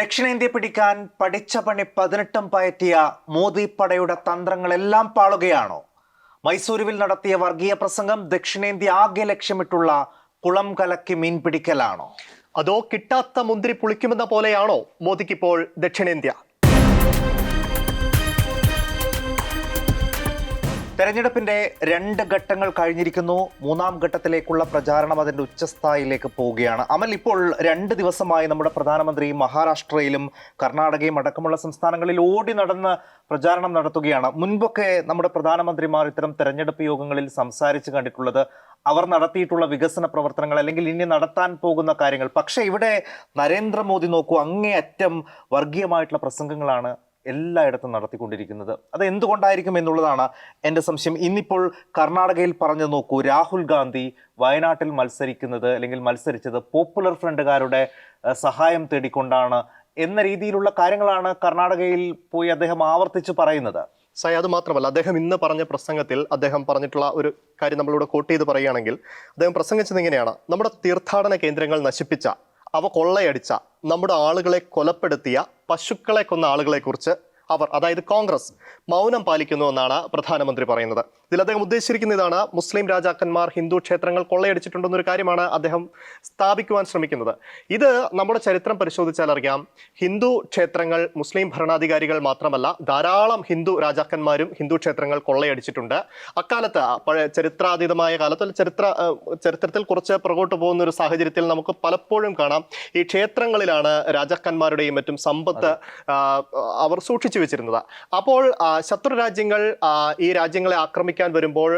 ദക്ഷിണേന്ത്യ പിടിക്കാൻ പഠിച്ച പണി പതിനെട്ടും പയറ്റിയ മോദി പടയുടെ തന്ത്രങ്ങളെല്ലാം പാളുകയാണോ? മൈസൂരുവിൽ നടത്തിയ വർഗീയ പ്രസംഗം ദക്ഷിണേന്ത്യ ആകെ ലക്ഷ്യമിട്ടുള്ള കുളം കലക്കി മീൻ പിടിക്കലാണോ? അതോ കിട്ടാത്ത മുന്തിരി പുളിക്കുമെന്ന പോലെയാണോ മോദിക്കിപ്പോൾ ദക്ഷിണേന്ത്യ? തെരഞ്ഞെടുപ്പിന്റെ രണ്ട് ഘട്ടങ്ങൾ കഴിഞ്ഞിരിക്കുന്നു. മൂന്നാം ഘട്ടത്തിലേക്കുള്ള പ്രചാരണം അതിന്റെ ഉച്ചസ്ഥായിലേക്ക് പോവുകയാണ്. അമൽ ഇപ്പോൾ രണ്ട് ദിവസമായി നമ്മുടെ പ്രധാനമന്ത്രി മഹാരാഷ്ട്രയിലും കർണാടകയും അടക്കമുള്ള സംസ്ഥാനങ്ങളിൽ ഓടി നടന്ന് പ്രചാരണം നടത്തുകയാണ്. മുൻപൊക്കെ നമ്മുടെ പ്രധാനമന്ത്രിമാർ ഇത്തരം തെരഞ്ഞെടുപ്പ് യോഗങ്ങളിൽ സംസാരിച്ച് കണ്ടിട്ടുള്ളത് അവർ നടത്തിയിട്ടുള്ള വികസന പ്രവർത്തനങ്ങൾ അല്ലെങ്കിൽ ഇനി നടത്താൻ പോകുന്ന കാര്യങ്ങൾ. പക്ഷേ ഇവിടെ നരേന്ദ്രമോദി നോക്കൂ അങ്ങേയറ്റം വർഗീയമായിട്ടുള്ള പ്രസംഗങ്ങളാണ് എല്ലായിടത്തും നടത്തിക്കൊണ്ടിരിക്കുന്നത്. അത് എന്തുകൊണ്ടായിരിക്കും എന്നുള്ളതാണ് എന്റെ സംശയം. ഇന്നിപ്പോൾ കർണാടകയിൽ പറഞ്ഞു നോക്കൂ രാഹുൽ ഗാന്ധി വയനാട്ടിൽ മത്സരിക്കുന്നത് അല്ലെങ്കിൽ മത്സരിച്ചത് പോപ്പുലർ ഫ്രണ്ടുകാരുടെ സഹായം തേടിക്കൊണ്ടാണ് എന്ന രീതിയിലുള്ള കാര്യങ്ങളാണ് കർണാടകയിൽ പോയി അദ്ദേഹം ആവർത്തിച്ച് പറയുന്നത്. സൈ അത് മാത്രമല്ല അദ്ദേഹം ഇന്ന് പറഞ്ഞ പ്രസംഗത്തിൽ അദ്ദേഹം പറഞ്ഞിട്ടുള്ള ഒരു കാര്യം നമ്മളിവിടെ കോട്ട് ചെയ്ത് പറയുകയാണെങ്കിൽ അദ്ദേഹം പ്രസംഗിച്ചത് ഇങ്ങനെയാണ്. നമ്മുടെ തീർത്ഥാടന കേന്ദ്രങ്ങൾ നശിപ്പിച്ച അവ കൊള്ളയടിച്ച നമ്മുടെ ആളുകളെ കൊലപ്പെടുത്തിയ പശുക്കളെ കൊന്ന ആളുകളെ കുറിച്ച് അവർ അതായത് കോൺഗ്രസ് മൗനം പാലിക്കുന്നു എന്നാണ് പ്രധാനമന്ത്രി പറയുന്നത്. ഇതിൽ അദ്ദേഹം ഉദ്ദേശിച്ചിരിക്കുന്ന ഇതാണ് മുസ്ലിം രാജാക്കന്മാർ ഹിന്ദു ക്ഷേത്രങ്ങൾ കൊള്ളയടിച്ചിട്ടുണ്ടെന്നൊരു കാര്യമാണ് അദ്ദേഹം സ്ഥാപിക്കുവാൻ ശ്രമിക്കുന്നത്. ഇത് നമ്മുടെ ചരിത്രം പരിശോധിച്ചാൽ അറിയാം ഹിന്ദു ക്ഷേത്രങ്ങൾ മുസ്ലിം ഭരണാധികാരികൾ മാത്രമല്ല ധാരാളം ഹിന്ദു രാജാക്കന്മാരും ഹിന്ദു ക്ഷേത്രങ്ങൾ കൊള്ളയടിച്ചിട്ടുണ്ട്. അക്കാലത്ത് പഴയ ചരിത്രാതീതമായ കാലത്ത് ചരിത്ര ചരിത്രത്തിൽ കുറച്ച് പുറകോട്ട് പോകുന്ന ഒരു സാഹചര്യത്തിൽ നമുക്ക് പലപ്പോഴും കാണാം ഈ ക്ഷേത്രങ്ങളിലാണ് രാജാക്കന്മാരുടെയും മറ്റും സമ്പത്ത് അവർ സൂക്ഷിച്ചു വെച്ചിരുന്നത്. അപ്പോൾ ശത്രു രാജ്യങ്ങൾ ഈ രാജ്യങ്ങളെ ആക്രമിക്കാൻ വരുമ്പോൾ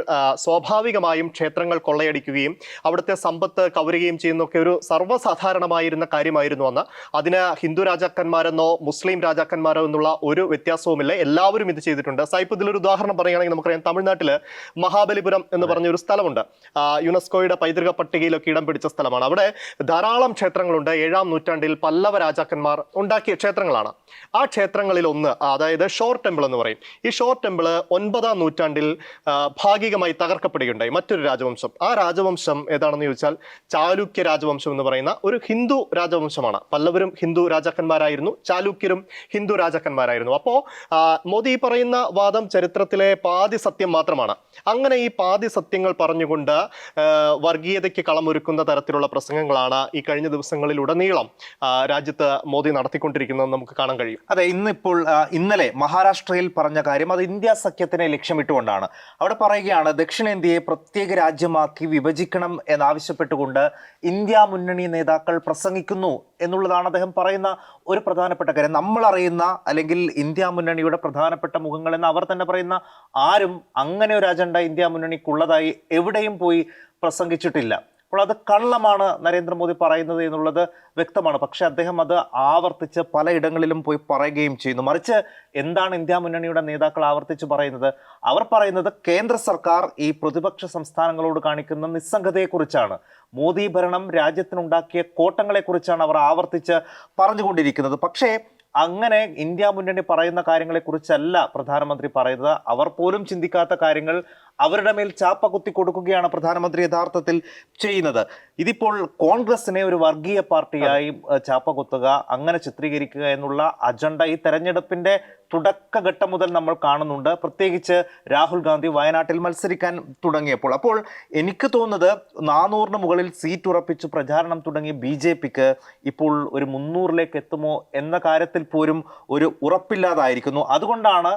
സ്വാഭാവികമായും ക്ഷേത്രങ്ങൾ കൊള്ളയടിക്കുകയും അവിടുത്തെ സമ്പത്ത് കവരുകയും ചെയ്യുന്നൊക്കെ ഒരു സർവസാധാരണമായിരുന്ന കാര്യമായിരുന്നു അന്ന്. അതിന് ഹിന്ദു രാജാക്കന്മാരെന്നോ മുസ്ലിം രാജാക്കന്മാരോ എന്നുള്ള ഒരു വ്യത്യാസവുമില്ല. എല്ലാവരും ഇത് ചെയ്തിട്ടുണ്ട്. സായിപ്പ് ഇതിലൊരു ഉദാഹരണം പറയുകയാണെങ്കിൽ നമുക്കറിയാം. തമിഴ്നാട്ടിൽ മഹാബലിപുരം എന്ന് പറഞ്ഞ ഒരു സ്ഥലമുണ്ട് യുനെസ്കോയുടെ പൈതൃക പട്ടികയിലൊക്കെ ഇടം പിടിച്ച സ്ഥലമാണ്. അവിടെ ധാരാളം ക്ഷേത്രങ്ങളുണ്ട്. ഏഴാം നൂറ്റാണ്ടിൽ പല്ലവ രാജാക്കന്മാർ ഉണ്ടാക്കിയ ക്ഷേത്രങ്ങളാണ്. ആ ക്ഷേത്രങ്ങളിൽ ഒന്ന് അതായത് ഷോർ ടെമ്പിൾ എന്ന് പറയും. ഈ ഷോർ ടെമ്പിൾ ഒൻപതാം നൂറ്റാണ്ടിൽ ഭാഗികമായി തകർക്കപ്പെടുകയുണ്ടായി. മറ്റൊരു രാജവംശം. ആ രാജവംശം ഏതാണെന്ന് ചോദിച്ചാൽ ചാലുക്യ രാജവംശം എന്ന് പറയുന്ന ഒരു ഹിന്ദു രാജവംശമാണ്. പല്ലവരും ഹിന്ദു രാജാക്കന്മാരായിരുന്നു. ചാലുക്യരും ഹിന്ദു രാജാക്കന്മാരായിരുന്നു. അപ്പോൾ മോദി പറയുന്ന വാദം ചരിത്രത്തിലെ പാതി സത്യം മാത്രമാണ്. അങ്ങനെ ഈ പാതി സത്യങ്ങൾ പറഞ്ഞുകൊണ്ട് വർഗീയതയ്ക്ക് കളമൊരുക്കുന്ന തരത്തിലുള്ള പ്രസംഗങ്ങളാണ് ഈ കഴിഞ്ഞ ദിവസങ്ങളിലുടനീളം ഉടനീളം രാജ്യത്ത് മോദി നടത്തിക്കൊണ്ടിരിക്കുന്നത് നമുക്ക് കാണാൻ കഴിയും. അതെ ഇന്നിപ്പോൾ ഇന്നലെ മഹാരാഷ്ട്രയിൽ പറഞ്ഞ കാര്യം അത് ഇന്ത്യ സഖ്യത്തിനെ ലക്ഷ്യമിട്ടുകൊണ്ടാണ്. അവിടെ പറയുകയാണ് ദക്ഷിണേന്ത്യയെ പ്രത്യേക രാജ്യമാക്കി വിഭജിക്കണം എന്നാവശ്യപ്പെട്ടുകൊണ്ട് ഇന്ത്യ മുന്നണി നേതാക്കൾ പ്രസംഗിക്കുന്നു എന്നുള്ളതാണ് അദ്ദേഹം പറയുന്ന ഒരു പ്രധാനപ്പെട്ട കാര്യം. നമ്മൾ അറിയുന്ന അല്ലെങ്കിൽ ഇന്ത്യ മുന്നണിയുടെ പ്രധാനപ്പെട്ട മുഖങ്ങൾ എന്ന് അവർ തന്നെ പറയുന്ന ആരും അങ്ങനെ ഒരു അജണ്ട ഇന്ത്യ മുന്നണിക്കുള്ളതായി എവിടെയും പോയി പ്രസംഗിച്ചിട്ടില്ല. അപ്പോൾ അത് കള്ളമാണ് നരേന്ദ്രമോദി പറയുന്നത് എന്നുള്ളത് വ്യക്തമാണ്. പക്ഷേ അദ്ദേഹം അത് ആവർത്തിച്ച് പലയിടങ്ങളിലും പോയി പറയുകയും ചെയ്യുന്നു. മറിച്ച് എന്താണ് ഇന്ത്യ മുന്നണിയുടെ നേതാക്കൾ ആവർത്തിച്ച് പറയുന്നത്? അവർ പറയുന്നത് കേന്ദ്ര സർക്കാർ ഈ പ്രതിപക്ഷ സംസ്ഥാനങ്ങളോട് കാണിക്കുന്ന നിസ്സംഗതയെക്കുറിച്ചാണ്. മോദി ഭരണം രാജ്യത്തിനുണ്ടാക്കിയ കോട്ടങ്ങളെക്കുറിച്ചാണ് അവർ ആവർത്തിച്ച് പറഞ്ഞുകൊണ്ടിരിക്കുന്നത്. പക്ഷേ അങ്ങനെ ഇന്ത്യ മുന്നണി പറയുന്ന കാര്യങ്ങളെക്കുറിച്ചല്ല പ്രധാനമന്ത്രി പറയുന്നത്. അവർ പോലും ചിന്തിക്കാത്ത കാര്യങ്ങൾ അവരുടെ മേൽ ചാപ്പ കുത്തി കൊടുക്കുകയാണ് പ്രധാനമന്ത്രി യഥാർത്ഥത്തിൽ ചെയ്യുന്നത്. ഇതിപ്പോൾ കോൺഗ്രസിനെ ഒരു വർഗീയ പാർട്ടിയായി ചാപ്പ കുത്തുക അങ്ങനെ ചിത്രീകരിക്കുക എന്നുള്ള അജണ്ട ഈ തെരഞ്ഞെടുപ്പിന്റെ തുടക്കഘട്ടം മുതൽ നമ്മൾ കാണുന്നുണ്ട്. പ്രത്യേകിച്ച് രാഹുൽ ഗാന്ധി വയനാട്ടിൽ മത്സരിക്കാൻ തുടങ്ങിയപ്പോൾ. അപ്പോൾ എനിക്ക് തോന്നുന്നത് നാനൂറിന് മുകളിൽ സീറ്റ് ഉറപ്പിച്ച് പ്രചാരണം തുടങ്ങി ബി ജെ പിക്ക് ഇപ്പോൾ ഒരു മുന്നൂറിലേക്ക് എത്തുമോ എന്ന കാര്യത്തിൽ പോലും ഒരു ഉറപ്പില്ലാതായിരിക്കുന്നു. അതുകൊണ്ടാണ്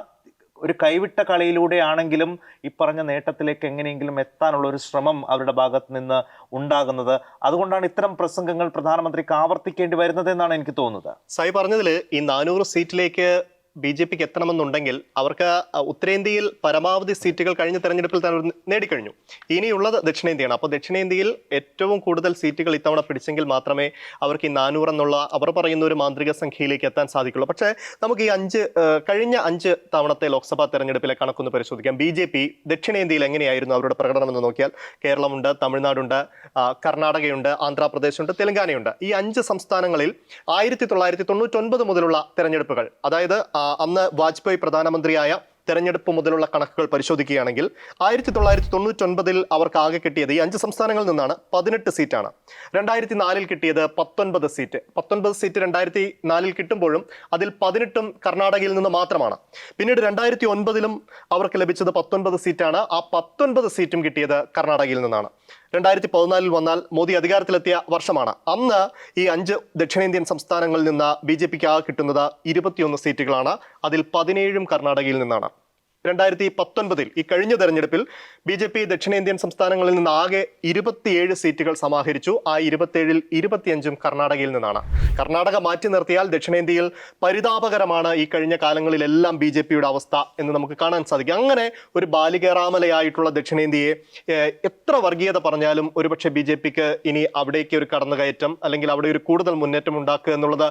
ഒരു കൈവിട്ട കളിയിലൂടെയാണെങ്കിലും ഈ പറഞ്ഞ നേട്ടത്തിലേക്ക് എങ്ങനെയെങ്കിലും എത്താനുള്ള ഒരു ശ്രമം അവരുടെ ഭാഗത്ത് നിന്ന് ഉണ്ടാകുന്നത്. അതുകൊണ്ടാണ് ഇത്തരം പ്രസംഗങ്ങൾ പ്രധാനമന്ത്രിക്ക് ആവർത്തിക്കേണ്ടി വരുന്നത് എന്നാണ് എനിക്ക് തോന്നുന്നത്. സായി പറഞ്ഞതിൽ ഈ നാനൂറ് സീറ്റിലേക്ക് ബി ജെ പിക്ക് എത്തണമെന്നുണ്ടെങ്കിൽ അവർക്ക് ഉത്തരേന്ത്യയിൽ പരമാവധി സീറ്റുകൾ കഴിഞ്ഞ തെരഞ്ഞെടുപ്പിൽ തന്നെ നേടിക്കഴിഞ്ഞു. ഇനിയുള്ളത് ദക്ഷിണേന്ത്യയാണ്. അപ്പോൾ ദക്ഷിണേന്ത്യയിൽ ഏറ്റവും കൂടുതൽ സീറ്റുകൾ ഇത്തവണ പിടിച്ചെങ്കിൽ മാത്രമേ അവർക്ക് ഈ നാനൂറ് എന്നുള്ള അവർ പറയുന്ന ഒരു മാന്ത്രിക സംഖ്യയിലേക്ക് എത്താൻ സാധിക്കുള്ളൂ. പക്ഷേ നമുക്ക് ഈ അഞ്ച് കഴിഞ്ഞ അഞ്ച് തവണത്തെ ലോക്സഭാ തെരഞ്ഞെടുപ്പിലെ കണക്കൊന്ന് പരിശോധിക്കാം. ബി ജെ പി ദക്ഷിണേന്ത്യയിൽ എങ്ങനെയായിരുന്നു അവരുടെ പ്രകടനം എന്ന് നോക്കിയാൽ കേരളമുണ്ട് തമിഴ്നാടുണ്ട് കർണാടകയുണ്ട് ആന്ധ്രാപ്രദേശുണ്ട് തെലങ്കാനയുണ്ട്. ഈ അഞ്ച് സംസ്ഥാനങ്ങളിൽ ആയിരത്തി തൊള്ളായിരത്തി തൊണ്ണൂറ്റൊൻപത് മുതലുള്ള തെരഞ്ഞെടുപ്പുകൾ അതായത് അന്ന് വാജ്പേയി പ്രധാനമന്ത്രിയായ തെരഞ്ഞെടുപ്പ് മുതലുള്ള കണക്കുകൾ പരിശോധിക്കുകയാണെങ്കിൽ ആയിരത്തി തൊള്ളായിരത്തി തൊണ്ണൂറ്റൊൻപതിൽ അവർക്ക് ആകെ കിട്ടിയത് ഈ അഞ്ച് സംസ്ഥാനങ്ങളിൽ നിന്നാണ് പതിനെട്ട് സീറ്റാണ്. രണ്ടായിരത്തി നാലിൽ കിട്ടിയത് പത്തൊൻപത് സീറ്റ്. പത്തൊൻപത് സീറ്റ് രണ്ടായിരത്തി നാലിൽ കിട്ടുമ്പോഴും അതിൽ പതിനെട്ടും കർണാടകയിൽ നിന്ന് മാത്രമാണ്. പിന്നീട് രണ്ടായിരത്തി ഒൻപതിലും അവർക്ക് ലഭിച്ചത് പത്തൊൻപത് സീറ്റാണ്. ആ പത്തൊൻപത് സീറ്റും കിട്ടിയത് കർണാടകയിൽ നിന്നാണ്. രണ്ടായിരത്തി പതിനാലിൽ വന്നാൽ മോദി അധികാരത്തിലെത്തിയ വർഷമാണ്. അന്ന് ഈ അഞ്ച് ദക്ഷിണേന്ത്യൻ സംസ്ഥാനങ്ങളിൽ നിന്ന് ബി ജെ പിക്ക് ആകെ കിട്ടുന്നത് ഇരുപത്തിയൊന്ന് സീറ്റുകളാണ്. അതിൽ പതിനേഴും കർണാടകയിൽ നിന്നാണ്. രണ്ടായിരത്തി പത്തൊൻപതിൽ ഈ കഴിഞ്ഞ തെരഞ്ഞെടുപ്പിൽ ബി ജെ പി ദക്ഷിണേന്ത്യൻ സംസ്ഥാനങ്ങളിൽ നിന്ന് ആകെ ഇരുപത്തിയേഴ് സീറ്റുകൾ സമാഹരിച്ചു. ആ ഇരുപത്തിയേഴിൽ ഇരുപത്തിയഞ്ചും കർണാടകയിൽ നിന്നാണ്. കർണാടക മാറ്റി നിർത്തിയാൽ ദക്ഷിണേന്ത്യയിൽ പരിതാപകരമാണ് ഈ കഴിഞ്ഞ കാലങ്ങളിലെല്ലാം ബി ജെ പിയുടെ അവസ്ഥ എന്ന് നമുക്ക് കാണാൻ സാധിക്കും. അങ്ങനെ ഒരു ബാലികേറാമലയായിട്ടുള്ള ദക്ഷിണേന്ത്യയെ എത്ര വർഗീയത പറഞ്ഞാലും ഒരുപക്ഷെ ബി ജെ പിക്ക് ഇനി അവിടേക്ക് ഒരു കടന്നുകയറ്റം അല്ലെങ്കിൽ അവിടെ ഒരു കൂടുതൽ മുന്നേറ്റം ഉണ്ടാക്കുക എന്നുള്ളത്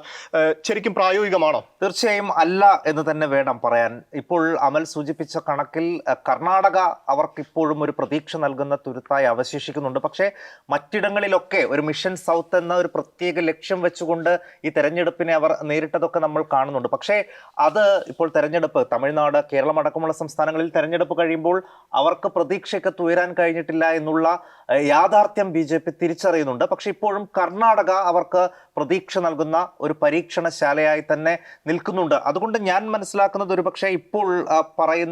ശരിക്കും പ്രായോഗികമാണോ? തീർച്ചയായും അല്ല എന്ന് തന്നെ വേണം പറയാൻ. ഇപ്പോൾ അമൽ സൂചിപ്പിച്ച കണക്കിൽ കർണാടക അവർക്ക് ഇപ്പോഴും ഒരു പ്രതീക്ഷ നൽകുന്ന തുരുത്തായി അവശേഷിക്കുന്നുണ്ട്. പക്ഷേ മറ്റിടങ്ങളിലൊക്കെ ഒരു മിഷൻ സൗത്ത് എന്ന ഒരു പ്രത്യേക ലക്ഷ്യം വെച്ചുകൊണ്ട് ഈ തെരഞ്ഞെടുപ്പിനെ അവർ നേരിട്ടതൊക്കെ നമ്മൾ കാണുന്നുണ്ട്. പക്ഷേ അത് ഇപ്പോൾ തെരഞ്ഞെടുപ്പ് തമിഴ്നാട് കേരളം അടക്കമുള്ള സംസ്ഥാനങ്ങളിൽ തെരഞ്ഞെടുപ്പ് കഴിയുമ്പോൾ അവർക്ക് പ്രതീക്ഷയൊക്കെ തുയരാൻ കഴിഞ്ഞിട്ടില്ല എന്നുള്ള യാഥാർത്ഥ്യം ബി ജെ പി തിരിച്ചറിയുന്നുണ്ട്. പക്ഷെ ഇപ്പോഴും കർണാടക അവർക്ക് പ്രതീക്ഷ നൽകുന്ന ഒരു പരീക്ഷണശാലയായി തന്നെ നിൽക്കുന്നുണ്ട്. അതുകൊണ്ട് ഞാൻ മനസ്സിലാക്കുന്നത് ഒരുപക്ഷെ ഇപ്പോൾ ആ,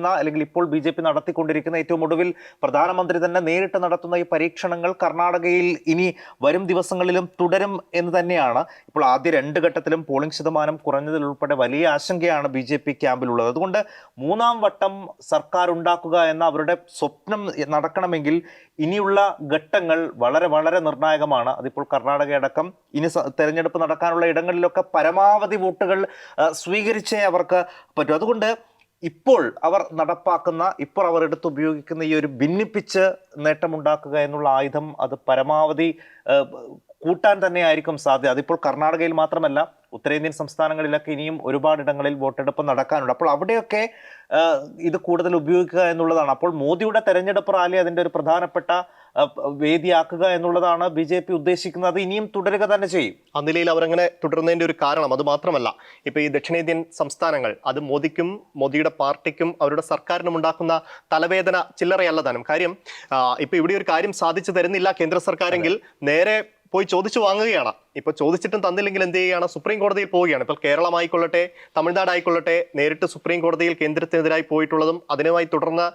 പറയുന്ന അല്ലെങ്കിൽ ഇപ്പോൾ ബി നടത്തിക്കൊണ്ടിരിക്കുന്ന ഏറ്റവും ഒടുവിൽ പ്രധാനമന്ത്രി തന്നെ നേരിട്ട് നടത്തുന്ന ഈ പരീക്ഷണങ്ങൾ കർണാടകയിൽ ഇനി വരും ദിവസങ്ങളിലും തുടരും എന്ന് തന്നെയാണ്. ഇപ്പോൾ ആദ്യ രണ്ട് ഘട്ടത്തിലും പോളിംഗ് ശതമാനം കുറഞ്ഞതിൽ ഉൾപ്പെടെ വലിയ ആശങ്കയാണ് ബി ജെ പി ക്യാമ്പിലുള്ളത്. അതുകൊണ്ട് മൂന്നാം വട്ടം സർക്കാർ ഉണ്ടാക്കുക എന്ന അവരുടെ സ്വപ്നം നടക്കണമെങ്കിൽ ഇനിയുള്ള ഘട്ടങ്ങൾ വളരെ വളരെ നിർണായകമാണ്. അതിപ്പോൾ കർണാടകയടക്കം ഇനി തെരഞ്ഞെടുപ്പ് നടക്കാനുള്ള ഇടങ്ങളിലൊക്കെ പരമാവധി വോട്ടുകൾ സ്വീകരിച്ചേ അവർക്ക് പറ്റൂ. അതുകൊണ്ട് ഇപ്പോൾ അവർ നടപ്പാക്കുന്ന ഇപ്പോൾ അവർ എടുത്ത് ഉപയോഗിക്കുന്ന ഈ ഒരു ഭിന്നിപ്പിച്ച് നേട്ടമുണ്ടാക്കുക എന്നുള്ള ആയുധം അത് പരമാവധി കൂട്ടാൻ തന്നെയായിരിക്കും സാധ്യത. അതിപ്പോൾ കർണാടകയിൽ മാത്രമല്ല ഉത്തരേന്ത്യൻ സംസ്ഥാനങ്ങളിലൊക്കെ ഇനിയും ഒരുപാടിടങ്ങളിൽ വോട്ടെടുപ്പ് നടക്കാനുണ്ട്. അപ്പോൾ അവിടെയൊക്കെ ഇത് കൂടുതൽ ഉപയോഗിക്കുക എന്നുള്ളതാണ്. അപ്പോൾ മോദിയുടെ തെരഞ്ഞെടുപ്പ് റാലി അതിന്റെ ഒരു പ്രധാനപ്പെട്ട വേദിയാക്കുക എന്നുള്ളതാണ് ബി ജെ പി ഉദ്ദേശിക്കുന്നത്. ഇനിയും തുടരുക തന്നെ ചെയ്യും. ആ നിലയിൽ അവരങ്ങനെ തുടരുന്നതിന്റെ ഒരു കാരണം അത് മാത്രമല്ല ഇപ്പൊ ഈ ദക്ഷിണേന്ത്യൻ സംസ്ഥാനങ്ങൾ അത് മോദിക്കും മോദിയുടെ പാർട്ടിക്കും അവരുടെ സർക്കാരിനും ഉണ്ടാക്കുന്ന തലവേദന ചില്ലറയല്ല താനും. കാര്യം ഇപ്പോൾ ഇപ്പൊ ഇവിടെ ഒരു കാര്യം സാധിച്ചു തരുന്നില്ല കേന്ദ്ര സർക്കാരെങ്കിൽ നേരെ പോയി ചോദിച്ചു വാങ്ങുകയാണ്. ഇപ്പൊ ചോദിച്ചിട്ടും തന്നില്ലെങ്കിൽ എന്ത് ചെയ്യുകയാണ്? സുപ്രീം കോടതിയിൽ പോവുകയാണ്. ഇപ്പോൾ കേരളമായിക്കൊള്ളട്ടെ തമിഴ്നാട് ആയിക്കൊള്ളട്ടെ നേരിട്ട് സുപ്രീം കോടതിയിൽ കേന്ദ്രത്തിനെതിരായി പോയിട്ടുള്ളതും അതിനുമായി തുടർന്ന്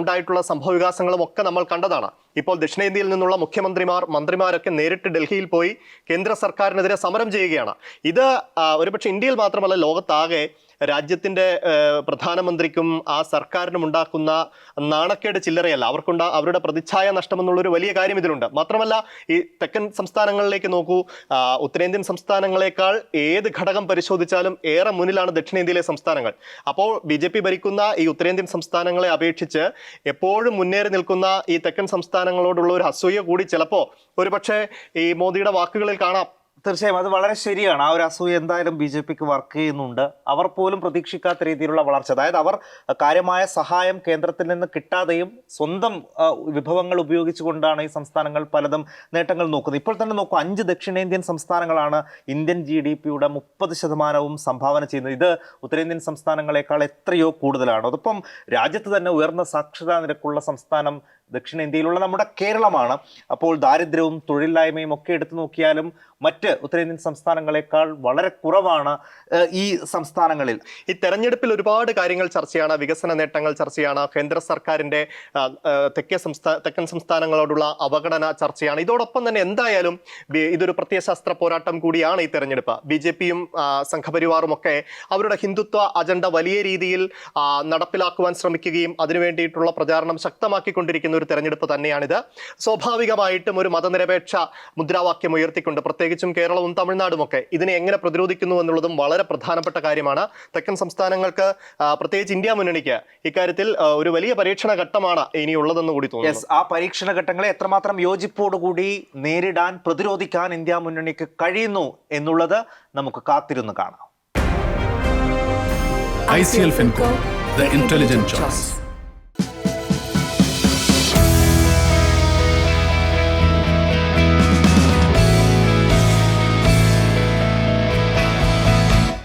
ഉണ്ടായിട്ടുള്ള സംഭവ വികാസങ്ങളും ഒക്കെ നമ്മൾ കണ്ടതാണ്. ഇപ്പോൾ ദക്ഷിണേന്ത്യയിൽ നിന്നുള്ള മുഖ്യമന്ത്രിമാർ മന്ത്രിമാരൊക്കെ നേരിട്ട് ഡൽഹിയിൽ പോയി കേന്ദ്ര സർക്കാരിനെതിരെ സമരം ചെയ്യുകയാണ്. ഇത് ഒരുപക്ഷെ ഇന്ത്യയിൽ മാത്രമല്ല ലോകത്താകെ രാജ്യത്തിന്റെ ഏഹ്, പ്രധാനമന്ത്രിക്കും ആ സർക്കാരിനും ഉണ്ടാക്കുന്ന നാണക്കേട് ചില്ലറയല്ല. അവർക്കുണ്ട അവരുടെ പ്രതിച്ഛായ നഷ്ടമെന്നുള്ളൊരു വലിയ കാര്യം ഇതിലുണ്ട്. മാത്രമല്ല ഈ തെക്കൻ സംസ്ഥാനങ്ങളിലേക്ക് നോക്കൂ. ഉത്തരേന്ത്യൻ സംസ്ഥാനങ്ങളെക്കാൾ ഏത് ഘടകം പരിശോധിച്ചാലും ഏറെ മുന്നിലാണ് ദക്ഷിണേന്ത്യയിലെ സംസ്ഥാനങ്ങൾ. അപ്പോൾ ബി ജെ പി ഭരിക്കുന്ന ഈ ഉത്തരേന്ത്യൻ സംസ്ഥാനങ്ങളെ അപേക്ഷിച്ച് എപ്പോഴും മുന്നേറി നിൽക്കുന്ന ഈ തെക്കൻ സംസ്ഥാനങ്ങളോടുള്ള ഒരു അസൂയ കൂടി ചിലപ്പോൾ ഒരുപക്ഷെ ഈ മോദിയുടെ വാക്കുകളിൽ കാണാം. തീർച്ചയായും അത് വളരെ ശരിയാണ്. ആ ഒരു അസൂയ എന്തായാലും ബി ജെ പിക്ക് വർക്ക് ചെയ്യുന്നുണ്ട്. അവർ പോലും പ്രതീക്ഷിക്കാത്ത രീതിയിലുള്ള വളർച്ച. അതായത് അവർ കാര്യമായ സഹായം കേന്ദ്രത്തിൽ നിന്ന് കിട്ടാതെയും സ്വന്തം വിഭവങ്ങൾ ഉപയോഗിച്ചുകൊണ്ടാണ് ഈ സംസ്ഥാനങ്ങൾ പലതും നേട്ടങ്ങൾ നോക്കുന്നത്. ഇപ്പോൾ തന്നെ നോക്കൂ അഞ്ച് ദക്ഷിണേന്ത്യൻ സംസ്ഥാനങ്ങളാണ് ഇന്ത്യൻ ജി ഡി പിയുടെ മുപ്പത് ശതമാനവും സംഭാവന ചെയ്യുന്നത്. ഇത് ഉത്തരേന്ത്യൻ സംസ്ഥാനങ്ങളെക്കാൾ എത്രയോ കൂടുതലാണ്. അതിപ്പം രാജ്യത്ത് തന്നെ ഉയർന്ന സാക്ഷരതാ നിരക്കുള്ള സംസ്ഥാനം ദക്ഷിണേന്ത്യയിലുള്ള നമ്മുടെ കേരളമാണ്. അപ്പോൾ ദാരിദ്ര്യവും തൊഴിലില്ലായ്മയും ഒക്കെ എടുത്തു നോക്കിയാലും മറ്റ് ഉത്തരേന്ത്യൻ സംസ്ഥാനങ്ങളെക്കാൾ വളരെ കുറവാണ് ഈ സംസ്ഥാനങ്ങളിൽ. ഈ തെരഞ്ഞെടുപ്പിൽ ഒരുപാട് കാര്യങ്ങൾ ചർച്ചയാണ് വികസന നേട്ടങ്ങൾ ചർച്ചയാണ് കേന്ദ്ര സർക്കാരിന്റെ തെക്കേ സംസ്ഥാന തെക്കൻ സംസ്ഥാനങ്ങളോടുള്ള അവഗണന ചർച്ചയാണ്. ഇതോടൊപ്പം തന്നെ എന്തായാലും ഇതൊരു പ്രത്യയശാസ്ത്ര പോരാട്ടം കൂടിയാണ് ഈ തെരഞ്ഞെടുപ്പ്. ബി ജെ പിയും സംഘപരിവാറും ഒക്കെ അവരുടെ ഹിന്ദുത്വ അജണ്ട വലിയ രീതിയിൽ നടപ്പിലാക്കുവാൻ ശ്രമിക്കുകയും അതിനുവേണ്ടിയിട്ടുള്ള പ്രചാരണം ശക്തമാക്കിക്കൊണ്ടിരിക്കുന്ന ഒരു തെരഞ്ഞെടുപ്പ് തന്നെയാണിത്. സ്വാഭാവികമായിട്ടും ഒരു മതനിരപേക്ഷ മുദ്രാവാക്യം ഉയർത്തിക്കൊണ്ട് പ്രത്യേകിച്ചും കേരളവും തമിഴ്നാടും ഒക്കെ ഇതിനെ എങ്ങനെ പ്രതിരോധിക്കുന്നു എന്നുള്ളതും വളരെ പ്രധാനപ്പെട്ട കാര്യമാണ്. തെക്കൻ സംസ്ഥാനങ്ങൾക്ക് പ്രത്യേകിച്ച് ഇന്ത്യ മുന്നണിക്ക് ഇക്കാര്യത്തിൽ ഒരു വലിയ പരീക്ഷണ ഘട്ടമാണ് ഇനിയുള്ളതെന്ന് കൂടി തോന്നുന്നു. ആ പരീക്ഷണ ഘട്ടങ്ങളെ എത്രമാത്രം യോജിപ്പോടുകൂടി നേരിടാൻ പ്രതിരോധിക്കാൻ ഇന്ത്യ മുന്നണിക്ക് കഴിയുന്നു എന്നുള്ളത് നമുക്ക് കാത്തിരുന്ന് കാണാം. ICL ഫിൻകോ the intelligent choice.